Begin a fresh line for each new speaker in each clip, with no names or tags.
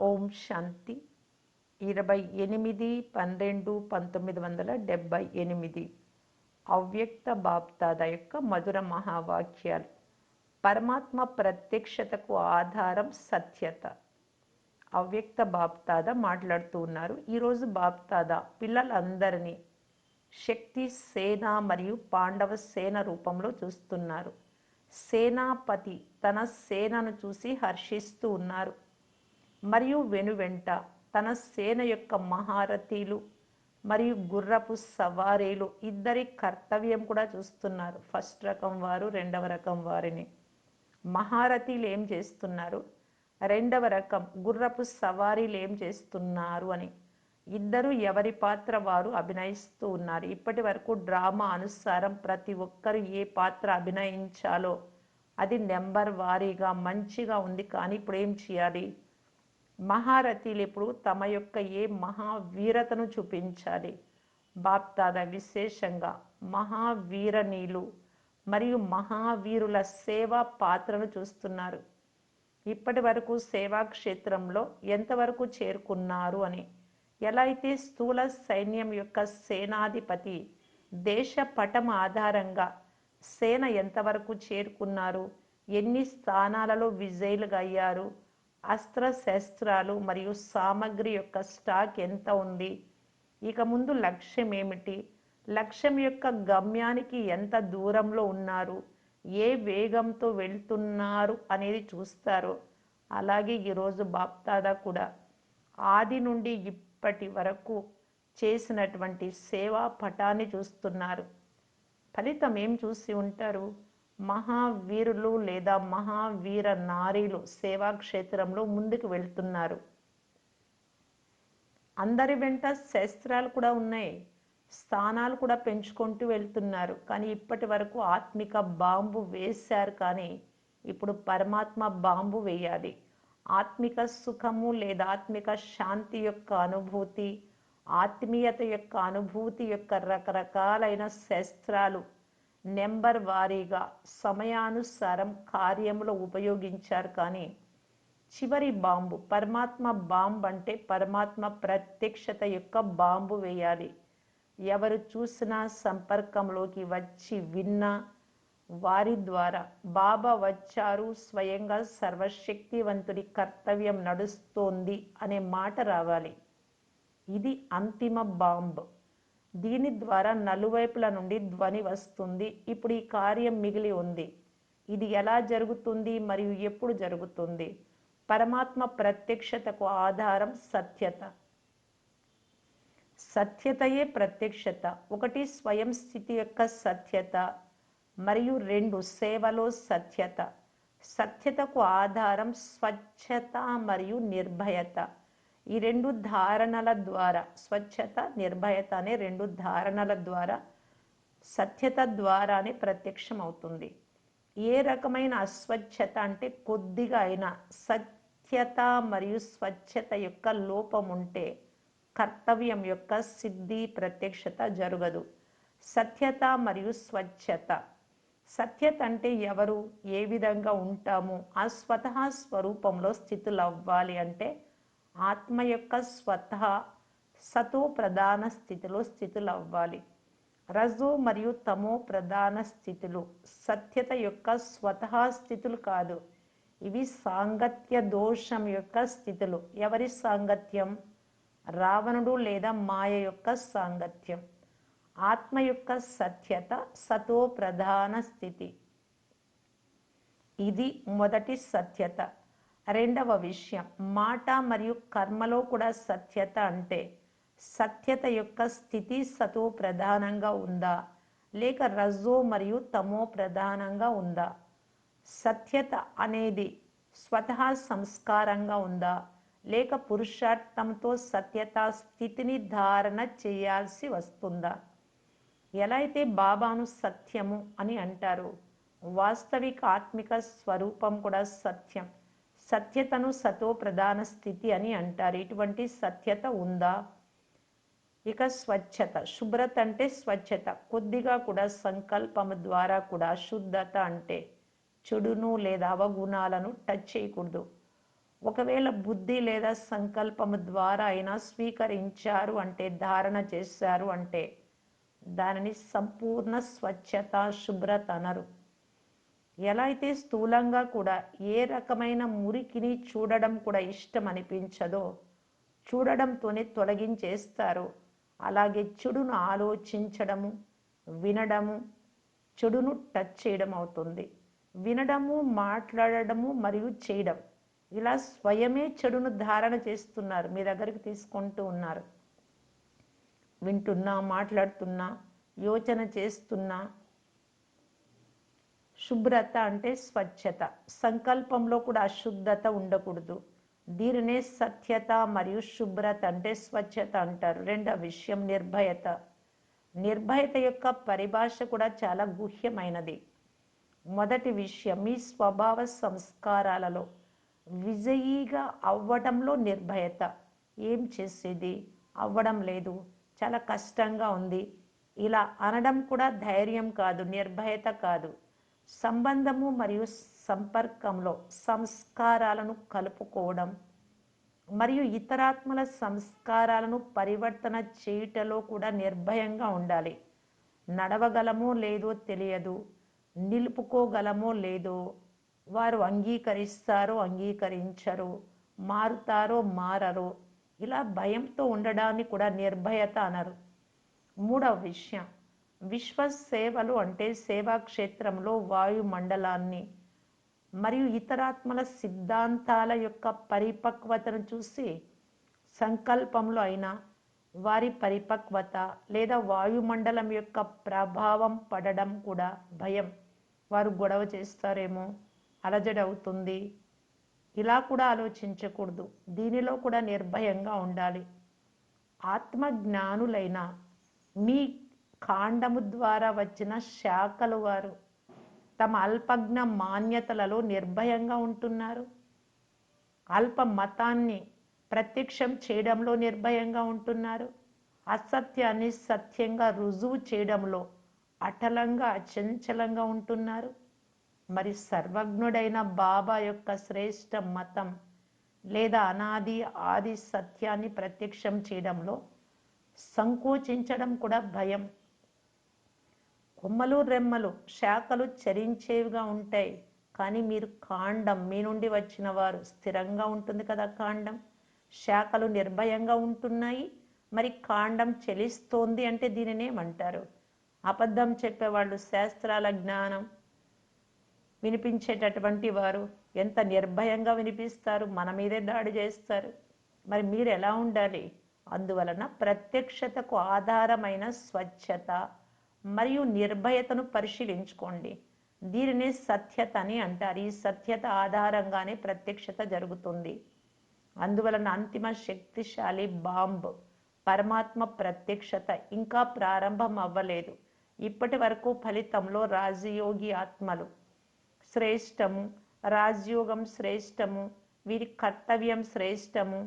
ఓం శాంతి. ఇరవై ఎనిమిది పన్నెండు పంతొమ్మిది వందల డెబ్భై ఎనిమిది. అవ్యక్త బాప్తాద యొక్క మధుర మహావాక్యాలు. పరమాత్మ ప్రత్యక్షతకు ఆధారం సత్యత. అవ్యక్త బాప్తాద మాట్లాడుతూ ఉన్నారు. ఈరోజు బాప్తాద పిల్లలందరినీ శక్తి సేన మరియు పాండవ సేన రూపంలో చూస్తున్నారు. సేనాపతి తన సేనను చూసి హర్షిస్తూ ఉన్నారు. మరియు వెనువెంట తన సేన యొక్క మహారథీలు మరియు గుర్రపు సవారీలు ఇద్దరి కర్తవ్యం కూడా చూస్తున్నారు. ఫస్ట్ రకం వారు రెండవ రకం వారిని. మహారథీలు ఏం చేస్తున్నారు? రెండవ రకం గుర్రపు సవారీలు ఏం చేస్తున్నారు అని. ఇద్దరు ఎవరి పాత్ర వారు అభినయిస్తూ ఉన్నారు. ఇప్పటి వరకు డ్రామా అనుసారం ప్రతి ఒక్కరు ఏ పాత్ర అభినయించాలో అది నెంబర్ వారీగా మంచిగా ఉంది. కానీ ఇప్పుడు ఏం చేయాలి? మహారథీలు ఇప్పుడు తమ యొక్క ఏ మహావీరతను చూపించాలి. బాప్తాద విశేషంగా మహావీరనీలు మరియు మహావీరుల సేవా పాత్రను చూస్తున్నారు. ఇప్పటి వరకు సేవా క్షేత్రంలో ఎంతవరకు చేరుకున్నారు అని? ఎలా అయితే స్థూల సైన్యం యొక్క సేనాధిపతి దేశ పటం ఆధారంగా సేన ఎంతవరకు చేరుకున్నారు? ఎన్ని స్థానాలలో విజయులుగా అయ్యారు అస్త్ర శస్త్రాలు మరియు సామగ్రి యొక్క స్టాక్ ఎంత ఉంది? ఇక ముందు లక్ష్యం ఏమిటి? లక్ష్యం యొక్క గమ్యానికి ఎంత దూరంలో ఉన్నారు? ఏ వేగంతో వెళ్తున్నారు అనేది చూస్తారు. అలాగే ఈరోజు బాప్తాదా కూడా ఆది నుండి ఇప్పటి వరకు చేసినటువంటి సేవా పటాన్ని చూస్తున్నారు. ఫలితం ఏం చూసి ఉంటారు? మహావీరులు లేదా మహావీర నారీలు సేవా క్షేత్రంలో ముందుకు వెళ్తున్నారు. అందరి వెంట శస్త్రాలు కూడా ఉన్నాయి. స్థానాలు కూడా పెంచుకుంటూ వెళ్తున్నారు. కానీ ఇప్పటి వరకు ఆత్మిక బాంబు వేశారు కానీ ఇప్పుడు పరమాత్మ బాంబు వేయాలి. ఆత్మిక సుఖము లేదా ఆత్మిక శాంతి యొక్క అనుభూతి ఆత్మీయత యొక్క అనుభూతి యొక్క రకరకాలైన శస్త్రాలు నెంబర్ వారీగా సమయానుసారం కార్యంలో ఉపయోగించారు కానీ చివరి బాంబు పరమాత్మ బాంబు అంటే పరమాత్మ ప్రత్యక్షత యొక్క బాంబు వేయాలి. ఎవరు చూసినా సంపర్కంలోకి వచ్చి విన్నా వారి ద్వారా బాబా వచ్చారు స్వయంగా సర్వశక్తివంతుడి కర్తవ్యం నడుస్తోంది అనే మాట రావాలి. ఇది అంతిమ బాంబు. దీని ద్వారా నలువైపుల నుండి ధ్వని వస్తుంది. ఇప్పుడు ఈ కార్యం మిగిలి ఉంది. ఇది ఎలా జరుగుతుంది మరియు ఎప్పుడు జరుగుతుంది? పరమాత్మ ప్రత్యక్షతకు ఆధారం సత్యత. సత్యతయే ప్రత్యక్షత. ఒకటి స్వయం స్థితి యొక్క సత్యత మరియు రెండు సేవలో సత్యత. సత్యతకు ఆధారం స్వచ్ఛత మరియు నిర్భయత. ఈ రెండు ధారణల ద్వారా స్వచ్ఛత నిర్భయత అనే రెండు ధారణల ద్వారా సత్యత ద్వారానే ప్రత్యక్షం అవుతుంది ఏ రకమైన అస్వచ్ఛత అంటే కొద్దిగా అయినా సత్యత మరియు స్వచ్ఛత యొక్క లోపం ఉంటే కర్తవ్యం యొక్క సిద్ధి ప్రత్యక్షత జరగదు. సత్యత మరియు స్వచ్ఛత. సత్యత అంటే ఎవరు ఏ విధంగా ఉంటాము ఆ స్వతహా స్వరూపంలో స్థితులు అవ్వాలి అంటే ఆత్మ యొక్క స్వతహా సతో ప్రధాన స్థితిలో స్థితులు అవ్వాలి రజో మరియు తమో ప్రధాన స్థితులు సత్యత యొక్క స్వతహా స్థితులు కాదు. ఇవి సాంగత్య దోషం యొక్క స్థితులు. ఎవరి సాంగత్యం? రావణుడు లేదా మాయ యొక్క సాంగత్యం. ఆత్మ యొక్క సత్యత సతో ప్రధాన స్థితి. ఇది మొదటి సత్యత. రెండవ విషయం మాట మరియు కర్మలో కూడా సత్యత అంటే సత్యత యొక్క స్థితి సతో ప్రధానంగా ఉందా? లేక రజో మరియు తమో ప్రధానంగా ఉందా? సత్యత అనేది స్వతహా సంస్కారంగా ఉందా? లేక పురుషార్థంతో సత్యత స్థితిని ధారణ చేయాల్సి వస్తుందా? ఎలా అయితే బాబాను సత్యము అని అంటారు వాస్తవిక ఆత్మిక స్వరూపం కూడా సత్యం. సత్యతను సతో ప్రధాన స్థితి అని అంటారు. ఇటువంటి సత్యత ఉందా? ఇక స్వచ్ఛత. శుభ్రత అంటే స్వచ్ఛత. కొద్దిగా కూడా సంకల్పం ద్వారా కూడా శుద్ధత అంటే చెడును లేదా అవగుణాలను టచ్ చేయకూడదు. ఒకవేళ బుద్ధి లేదా సంకల్పము ద్వారా అయినా స్వీకరించారు అంటే ధారణ చేశారు అంటే దానిని సంపూర్ణ స్వచ్ఛత శుభ్రత అనరు. ఎలా అయితే స్థూలంగా కూడా ఏ రకమైన మురికిని చూడడం కూడా ఇష్టం అనిపించదో చూడడంతోనే తొలగించేస్తారు. అలాగే చెడును ఆలోచించడము వినడము చెడును టచ్ చేయడం అవుతుంది. వినడము మాట్లాడడము మరియు చేయడం. ఇలా స్వయమే చెడును ధారణ చేస్తున్నారు. మీ దగ్గరికి తీసుకుంటూ ఉన్నారు. వింటున్నా మాట్లాడుతున్నా యోచన చేస్తున్నా శుభ్రత అంటే స్వచ్ఛత. సంకల్పంలో కూడా అశుద్ధత ఉండకూడదు. దీనినే సత్యత మరియు శుభ్రత అంటే స్వచ్ఛత అంటారు. రెండవ విషయం నిర్భయత. నిర్భయత యొక్క పరిభాష కూడా చాలా గుహ్యమైనది. మొదటి విషయం మీ స్వభావ సంస్కారాలలో విజయీగా అవ్వడంలో నిర్భయత. ఏం చేసేది? అవ్వడం లేదు. చాలా కష్టంగా ఉంది. ఇలా అనడం కూడా ధైర్యం కాదు నిర్భయత కాదు. సంబంధము మరియు సంపర్కంలో సంస్కారాలను కలుపుకోవడం మరియు ఇతరాత్మల సంస్కారాలను పరివర్తన చేయుటలో కూడా నిర్భయంగా ఉండాలి. నడవగలమో లేదో తెలియదు నిలుపుకోగలమో లేదో వారు అంగీకరిస్తారో అంగీకరించరు మారుతారో మారరో. ఇలా భయంతో ఉండడాన్ని కూడా నిర్భయత అనరు. మూడవ విషయం విశ్వ సేవలు అంటే సేవా క్షేత్రంలో వాయుమండలాన్ని మరియు ఇతరాత్మల సిద్ధాంతాల యొక్క పరిపక్వతను చూసి సంకల్పంలో అయినా వారి పరిపక్వత లేదా వాయుమండలం యొక్క ప్రభావం పడడం కూడా భయం. వారు గొడవ చేస్తారేమో అలజడవుతుంది. ఇలా కూడా ఆలోచించకూడదు. దీనిలో కూడా నిర్భయంగా ఉండాలి. ఆత్మజ్ఞానులైన మీ కాండము ద్వారా వచ్చిన శాఖలు వారు తమ అల్పజ్ఞ మాన్యతలలో నిర్భయంగా ఉంటున్నారు. అల్ప మతాన్ని ప్రత్యక్షం చేయడంలో నిర్భయంగా ఉంటున్నారు. అసత్యాన్ని సత్యంగా రుజువు చేయడంలో అటలంగా అచంచలంగా ఉంటున్నారు. మరి సర్వజ్ఞుడైన బాబా యొక్క శ్రేష్ట మతం లేదా అనాది ఆది సత్యాన్ని ప్రత్యక్షం చేయడంలో సంకోచించడం కూడా భయం. కొమ్మలు రెమ్మలు శాఖలు చరించేవిగా ఉంటాయి. కానీ మీరు కాండం మీ నుండి వచ్చిన వారు స్థిరంగా ఉంటుంది కదా కాండం? శాఖలు నిర్భయంగా ఉంటున్నాయి. మరి కాండం చెలిస్తోంది అంటే దీనినేమంటారు అబద్ధం చెప్పేవాళ్ళు శాస్త్రాల జ్ఞానం వినిపించేటటువంటి వారు ఎంత నిర్భయంగా వినిపిస్తారు? మన మీదే దాడి చేస్తారు. మరి మీరు ఎలా ఉండాలి? అందువలన ప్రత్యక్షతకు ఆధారమైన స్వచ్ఛత మరియు నిర్భయతను పరిశీలించుకోండి. దీనినే సత్యత అని అంటారు. ఈ సత్యత ఆధారంగానే ప్రత్యక్షత జరుగుతుంది. అందువలన అంతిమ శక్తిశాలి బాంబ్ పరమాత్మ ప్రత్యక్షత ఇంకా ప్రారంభం అవ్వలేదు. ఇప్పటి వరకు ఫలితంలో రాజయోగి ఆత్మలు శ్రేష్టము రాజయోగం శ్రేష్టము వీరి కర్తవ్యం శ్రేష్టము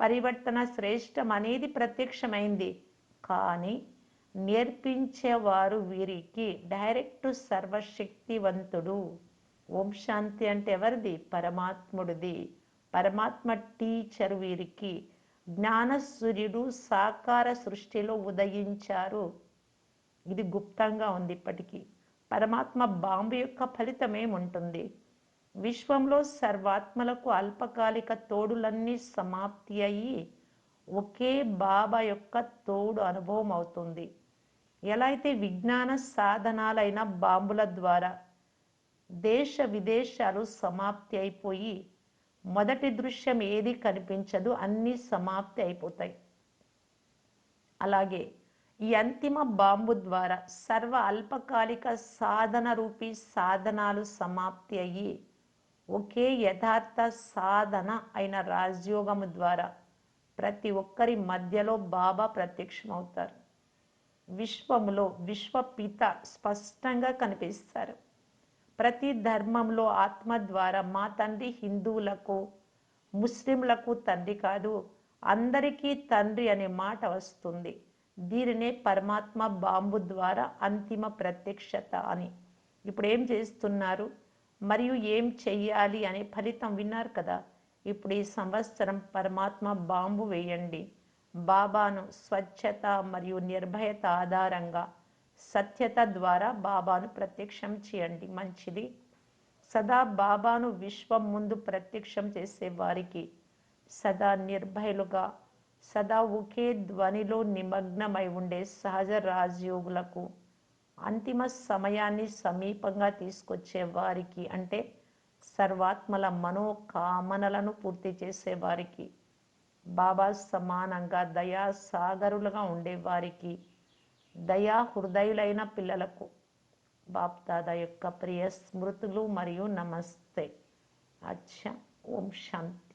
పరివర్తన శ్రేష్టం అనేది ప్రత్యక్షమైంది. కానీ నేర్పించేవారు వీరికి డైరెక్ట్ సర్వశక్తివంతుడు. ఓం శాంతి అంటే ఎవరిది? పరమాత్ముడిది. పరమాత్మ టీచర్ వీరికి జ్ఞాన సూర్యుడు సాకార సృష్టిలో ఉదయించారు. ఇది గుప్తంగా ఉంది ఇప్పటికీ. పరమాత్మ బాంబు యొక్క ఫలితం ఏముంటుంది? విశ్వంలో సర్వాత్మలకు అల్పకాలిక తోడులన్నీ సమాప్తి అయ్యి ఒకే బాబా యొక్క తోడు అనుభవం అవుతుంది. ఎలా అయితే విజ్ఞాన సాధనాలైన బాంబుల ద్వారా దేశ విదేశాలు సమాప్తి అయిపోయి మొదటి దృశ్యం ఏది కనిపించదు అన్నీ సమాప్తి అయిపోతాయి. అలాగే ఈ అంతిమ బాంబు ద్వారా సర్వ అల్పకాలిక సాధన రూపీ సాధనాలు సమాప్తి అయ్యి ఒకే యథార్థ సాధన అయిన రాజయోగము ద్వారా ప్రతి ఒక్కరి మధ్యలో బాబా ప్రత్యక్షమవుతారు. విశ్వములో విశ్వపిత స్పష్టంగా కనిపిస్తారు. ప్రతి ధర్మంలో ఆత్మ ద్వారా మా తండ్రి హిందువులకు ముస్లింలకు తండ్రి కాదు అందరికీ తండ్రి అనే మాట వస్తుంది. దీనినే పరమాత్మ బాంబు ద్వారా అంతిమ ప్రత్యక్షత అని. ఇప్పుడు ఏం చేస్తున్నారు? మరియు ఏం చెయ్యాలి అనే ఫలితం విన్నారు కదా. ఇప్పుడు ఈ సంవత్సరం పరమాత్మ బాంబు వేయండి. బాబాను స్వచ్ఛత మరియు నిర్భయత ఆధారంగా సత్యత ద్వారా బాబాను ప్రత్యక్షం చేయండి. మంచిది. సదా బాబాను విశ్వం ముందు ప్రత్యక్షం చేసే వారికి సదా నిర్భయలుగా సదా ఒకే ధ్వనిలో నిమగ్నమై ఉండే సహజ రాజయోగులకు అంతిమ సమయాన్ని సమీపంగా తీసుకొచ్చే వారికి అంటే సర్వాత్మల మనోకామనలను పూర్తి చేసేవారికి బాబా సమానంగా దయా సాగరులుగా ఉండేవారికి దయా హృదయులైన పిల్లలకు బాప్దాదా యొక్క ప్రియ స్మృతులు మరియు నమస్తే. అచ్చా. ఓం శాంతి.